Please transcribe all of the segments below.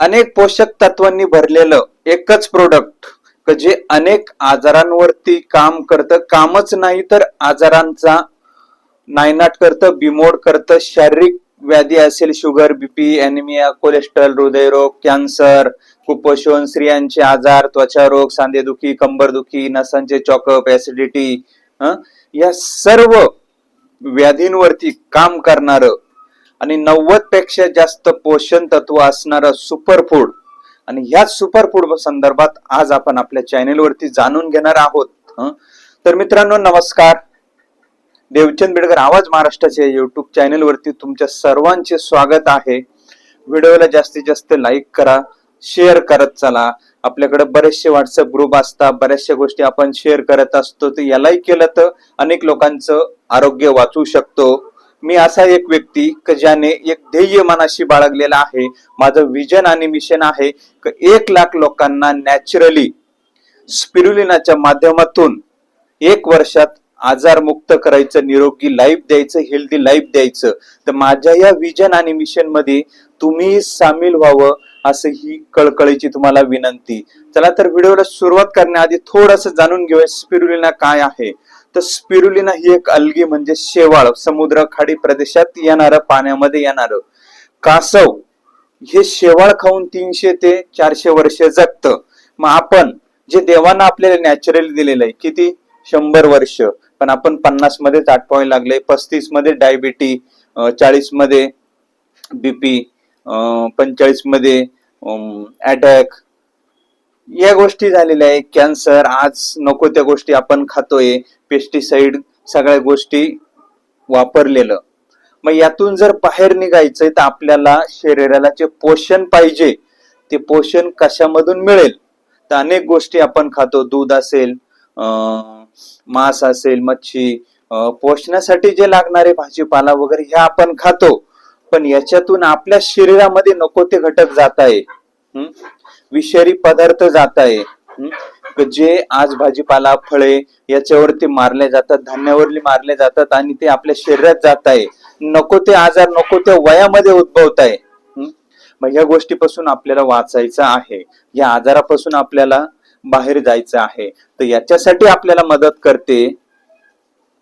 अनेक पोषक तत्वांनी भरलेलं एकच प्रोडक्ट जे अनेक आजारांवरती काम करतं. कामच नाही तर आजारांचा नायनाट करतं बिमोड करतं. शारीरिक व्याधी असेल शुगर बीपी अॅनिमिया कोलेस्ट्रॉल हृदयरोग कॅन्सर कुपोषण स्त्रियांचे आजार त्वचा रोग सांधेदुखी कंबरदुखी नसांचे चॉकअप ऍसिडिटी या सर्व व्याधींवरती काम करणारं आणि नव्वदपेक्षा जास्त पोषण तत्व असणारं सुपरफूड आणि ह्याच सुपरफूड संदर्भात आज आपण आपल्या चॅनेलवरती जाणून घेणार आहोत तर मित्रांनो नमस्कार. देवचंद बिडकर आवाज महाराष्ट्राच्या युट्यूब चॅनेलवरती तुमच्या सर्वांचे स्वागत आहे. व्हिडिओला जास्तीत जास्त लाईक करा शेअर करत चला. आपल्याकडे बरेचसे व्हॉट्सअप ग्रुप असतात बऱ्याचशा गोष्टी आपण शेअर करत असतो तर यालाही केलं तर अनेक लोकांचं आरोग्य वाचू शकतो. मी असा एक व्यक्ती क ज्याने एक ध्येय मनाशी बाळगलेला आहे. माझं विजन आणि मिशन आहे की एक लाख लोकांना नॅचरली स्पिरुलिनाच्या माध्यमातून एक वर्षात आजार मुक्त करायचं निरोगी लाईफ द्यायचं हेल्दी लाईफ द्यायचं. तर माझ्या या विजन आणि मिशनमध्ये तुम्ही सामील व्हावं असं ही कळकळीची तुम्हाला विनंती. चला तर व्हिडिओला सुरुवात करण्याआधी थोडस जाणून घेऊया स्पिरुलिना काय आहे. तर स्पिरुलिना ही एक अलगी म्हणजे शेवाळ समुद्र खाडी प्रदेशात येणारं पाण्यामध्ये येणारं. कासव हे शेवाळ खाऊन तीनशे ते चारशे वर्ष जगतं. मग आपण जे देवांना आपल्याला नॅचरली दिलेलं आहे किती? शंभर वर्ष. पण आपण पन्नास मध्येच आटपावे लागले पस्तीसमध्ये डायबिटी चाळीसमध्ये बीपी पंचेचाळीसमध्ये अटॅक या गोष्टी झालेल्या आहे कॅन्सर आज नको त्या गोष्टी आपण खातोय. पेस्टिसाइड सगळ्या गोष्टी वापरलेलं. मग यातून जर बाहेर निघायचंय तर आपल्याला शरीराला जे पोषण पाहिजे ते पोषण कशामधून मिळेल? तर अनेक गोष्टी आपण खातो. दूध असेल अं, मांस असेल मच्छी पोषणासाठी जे लागणारे भाजीपाला वगैरे हे आपण खातो. पण याच्यातून आपल्या शरीरामध्ये नको ते घटक जात आहे. विषारी पदार्थ जात आहे. जे आज भाजीपाला फळे याच्यावरती मारले जातात धान्यावरली मारले जातात आणि ते आपल्या शरीरात जात आहे. नको ते आजार नको त्या वयामध्ये उद्भवत आहे. मग ह्या गोष्टीपासून आपल्याला वाचायचं आहे. या आजारापासून आपल्याला बाहेर जायचं आहे. तर याच्यासाठी आपल्याला मदत करते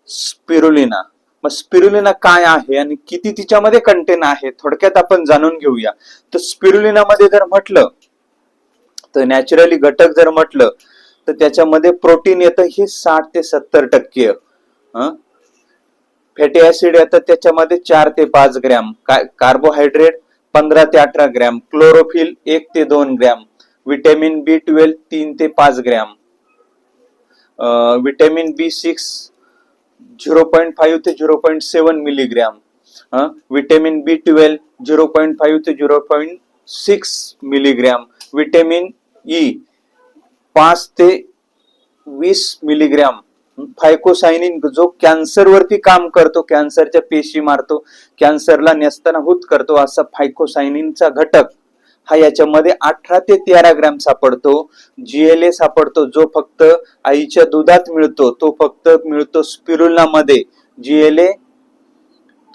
स्पिरुलिना. मग स्पिरुलिना काय आहे आणि किती तिच्यामध्ये कंटेन आहे थोडक्यात आपण जाणून घेऊया. तर स्पिरुलिनामध्ये जर म्हटलं तर नॅचरली घटक जर म्हटलं तर त्याच्यामध्ये प्रोटीन येतं हे साठ ते सत्तर टक्के. फॅटी ऍसिड येतं त्याच्यामध्ये चार ते पाच ग्रॅम. कार्बोहायड्रेट पंधरा ते अठरा ग्रॅम. क्लोरोफिल एक ते दोन ग्रॅम. विटॅमिन बी ट्वेल्व तीन ते पाच gram. Vitamin B six zero point five ते zero point seven milligram vitamin B twelve zero point five ते zero point six milligram vitamin E पाच ते वीस मिलीग्रॅम. फायकोसायनिन जो कॅन्सर वरती काम करतो कॅन्सरच्या पेशी मारतो कॅन्सरला नेस्तनाभूत करतो असा फायकोसायनिनचा घटक हा याच्यामध्ये अठरा ते तेरा ग्रॅम सापडतो. जीएलए सापडतो जो फक्त आईच्या दुधात मिळतो तो फक्त मिळतो स्पिरुलना मध्ये जीएलए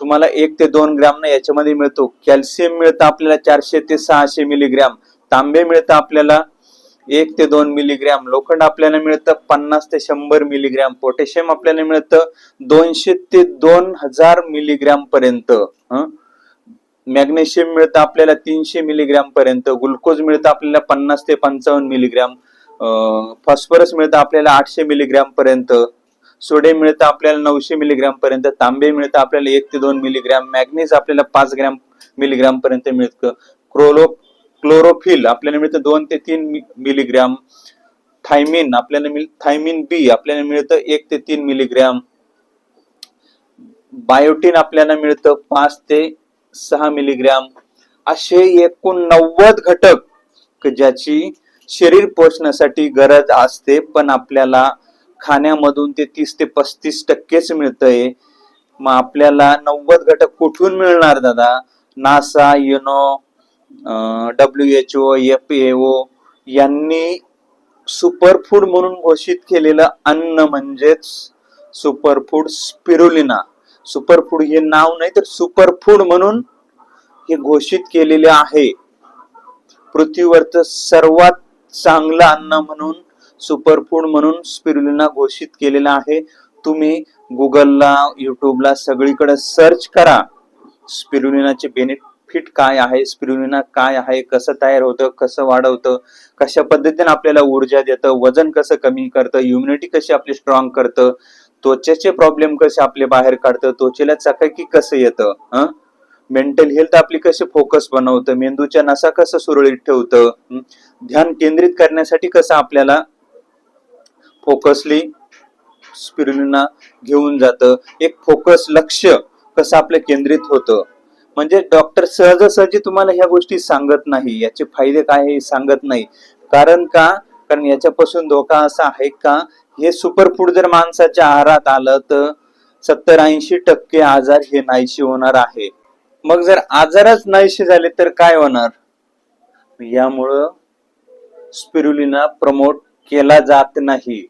तुम्हाला एक ते दोन ग्रॅम ना याच्यामध्ये मिळतो. कॅल्शियम मिळतं आपल्याला चारशे ते सहाशे मिलीग्रॅम. तांबे मिळतं आपल्याला एक ते दोन मिलीग्रॅम लोखंड आपल्याला मिळतं पन्नास ते शंभर मिलीग्रॅम पोटॅशियम आपल्याला मिळतं दोनशे ते दोन हजार मिलीग्रॅम पर्यंत मॅग्नेशियम मिळतं आपल्याला तीनशे मिलीग्रॅम पर्यंत ग्लुकोज मिळतं आपल्याला पन्नास ते पंचावन्न मिलीग्रॅम फॉस्फरस मिळतं आपल्याला आठशे मिलीग्रॅम पर्यंत सोडियम मिळतं आपल्याला नऊशे मिलीग्रॅम पर्यंत तांबे मिळतं आपल्याला एक ते दोन मिलीग्रॅम मॅग्नेज आपल्याला पाच ग्रॅम मिलीग्रॅम पर्यंत मिळतं. क्रोलो क्लोरोफिल आपल्याला मिळतं दोन ते तीन मिलीग्रॅम थायमिन आपल्याला मिळ थायमिन बी आपल्याला मिळतं एक ते तीन मिलीग्रॅम बायोटीन आपल्याला मिळतं पाच ते सहा मिलीग्रॅम असे एकूण नव्वद घटक ज्याची शरीर पोषणासाठी गरज असते पण आपल्याला खाण्यामधून ते तीस ते पस्तीस टक्केच मिळतंय. मग आपल्याला नव्वद घटक कुठून मिळणार दादा? NASA UNO W H O F A O यांनी सुपर फूड म्हणून घोषित केलेलं अन्न म्हणजेच super food spirulina super food हे नाव नाही तर सुपर फूड म्हणून हे घोषित केलेले आहे. पृथ्वीवरचं सर्वात चांगलं अन्न म्हणून सुपरफूड म्हणून स्पिरुलिना घोषित केलेलं आहे. तुम्ही गुगलला युट्यूबला सगळीकडे सर्च करा. स्पिरुलिनाचे बेनिफिट फिट काय आहे स्पिरुलिना काय आहे कसं तयार होतं कसं वाढवतं कशा पद्धतीने आपल्याला ऊर्जा देतं वजन कसं कमी करतं इम्युनिटी कशी आपली स्ट्रॉंग करतं त्वचेचे प्रॉब्लेम कसे आपले बाहेर काढतं त्वचेला चकाकी कसं येतं हं? मेंटल हेल्थ आपली कसे फोकस बनवतं मेंदूच्या नसा कसं सुरळीत ठेवतं ध्यान केंद्रित करण्यासाठी कसं आपल्याला फोकसली स्पिरुलिना घेऊन जातं एक फोकस लक्ष कसं आपलं केंद्रित होतं म्हणजे डॉक्टर सहजासहजी तुम्हाला ह्या गोष्टी सांगत नाही. याचे फायदे काय हे सांगत नाही. कारण का? कारण याच्यापासून धोका असा आहे का? हे सुपरफूड जर माणसाच्या आहारात आलं तर सत्तर ऐंशी टक्के आजार हे नाहीशी होणार आहे. मग जर आजारच नाहीशी झाले तर काय होणार? यामुळं स्पिरुलिना प्रमोट केला जात नाही.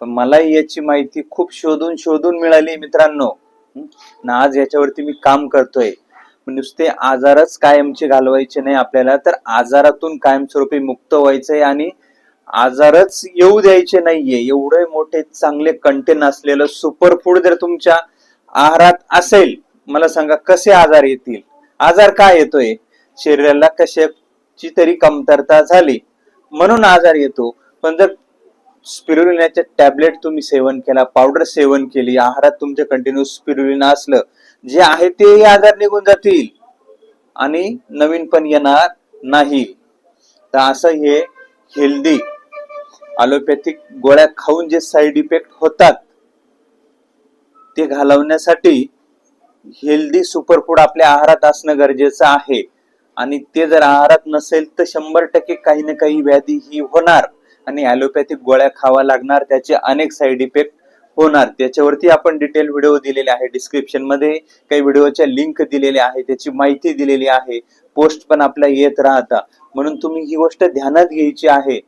पण मला याची माहिती खूप शोधून शोधून मिळाली मित्रांनो. आज याच्यावरती मी काम करतोय. म्हणजे नुसते आजारच कायमचे घालवायचे नाही आपल्याला तर आजारातून कायमस्वरूपी मुक्त व्हायचंय आणि आजारच येऊ द्यायचे नाहीये. एवढे मोठे चांगले कंटेन असलेलं सुपरफूड जर तुमच्या आहारात असेल मला सांगा कसे आजार येतील? आजार काय येतोय? शरीराला कशाची तरी कमतरता झाली म्हणून आजार येतो. पण जर स्पिरुलिनाचे टॅबलेट तुम्ही सेवन केला पावडर सेवन केली आहारात तुमच्या कंटिन्यू स्पिरुलिना असलं जे आहे तेही आजार निघून जातील. आणि नवीन पण येणार नाही. तर असं हे हेल्दी अलोपॅथिक गोळ्या खाऊन जे साईड इफेक्ट होतात ते घालवण्यासाठी हेल्दी सुपरफूड आपल्या आहारात असणं गरजेचं आहे. आणि ते जर आहारात नसेल तर शंभर टक्के काही ना काही व्याधी ही होणार. आणि ॲलोपॅथिक गोळ्या खावा लागणार त्याचे अनेक साईड इफेक्ट होणार. त्याच्यावरती आपण डिटेल व्हिडिओ दिलेले आहे. डिस्क्रिप्शनमध्ये काही व्हिडिओच्या लिंक दिलेल्या आहे त्याची माहिती दिलेली आहे. पोस्ट पण आपल्या येत राहता. म्हणून तुम्ही ही गोष्ट ध्यानात घ्यायची आहे.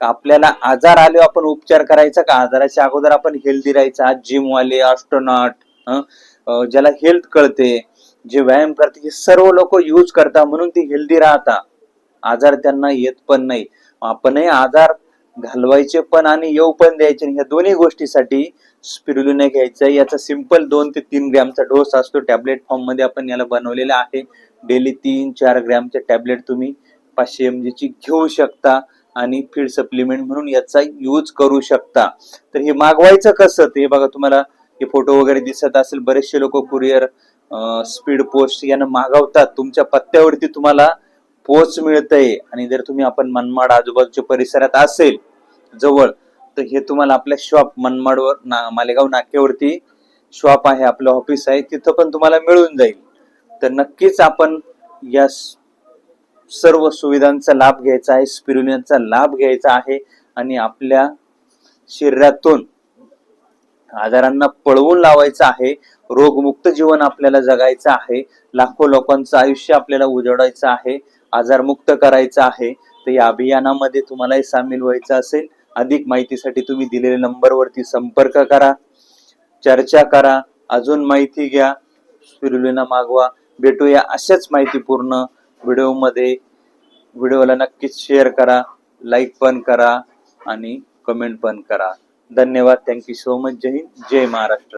का आपल्याला आजार आले हो आपण उपचार करायचा? का आजाराच्या अगोदर आपण हेल्दी राहायचा? आज जिम वाले ज्याला हेल्थ कळते जे व्यायाम करते हे सर्व लोक यूज करता. म्हणून ते हेल्दी राहता. आजार त्यांना येत पण नाही. आपणही आजार घालवायचे पण आणि येऊ पण द्यायचे ह्या दोन्ही गोष्टीसाठी स्पिरुलिना घ्यायचा याचा सिंपल दोन ते तीन ग्रॅमचा डोस असतो. टॅबलेट फॉर्ममध्ये आपण याला बनवलेला आहे. डेली तीन चार ग्रॅमचे टॅबलेट तुम्ही पाचशे एम ची घेऊ शकता आणि फीड सप्लिमेंट म्हणून याचा यूज करू शकता. तर हे मागवायचं कसं? ते बघा तुम्हाला हे फोटो वगैरे दिसत असेल. बरेचसे लोक कुरिअर स्पीड पोस्ट यानं मागवतात. तुमच्या पत्त्यावरती तुम्हाला पोच मिळतंय. आणि जर तुम्ही आपण मनमाड आजूबाजूच्या परिसरात असेल जवळ तर हे तुम्हाला आपल्या शॉप मनमाडवर ना मालेगाव नाक्यावरती शॉप आहे आपलं ऑफिस आहे तिथं पण तुम्हाला मिळून जाईल. तर नक्कीच आपण या सर्व सुविधांचा लाभ घ्यायचा आहे स्पिरुलिनचा लाभ घ्यायचा आहे आणि आपल्या शरीरातून आजारांना पळवून लावायचं आहे रोगमुक्त जीवन आपल्याला जगायचं आहे लाखो लोकांचं आयुष्य आपल्याला उजवडायचं आहे आजारमुक्त करायचं आहे तर या अभियानामध्ये तुम्हालाही सामील व्हायचं असेल. अधिक माहितीसाठी तुम्ही दिलेल्या नंबरवरती संपर्क करा चर्चा करा अजून माहिती घ्या स्पिरुलिना मागवा. भेटूया अशाच माहितीपूर्ण व्हिडिओमध्ये. व्हिडिओला नक्कीच शेअर करा लाईक पण करा आणि कमेंट पण करा. धन्यवाद. थँक्यू सो मच जय हिंद. जय महाराष्ट्र.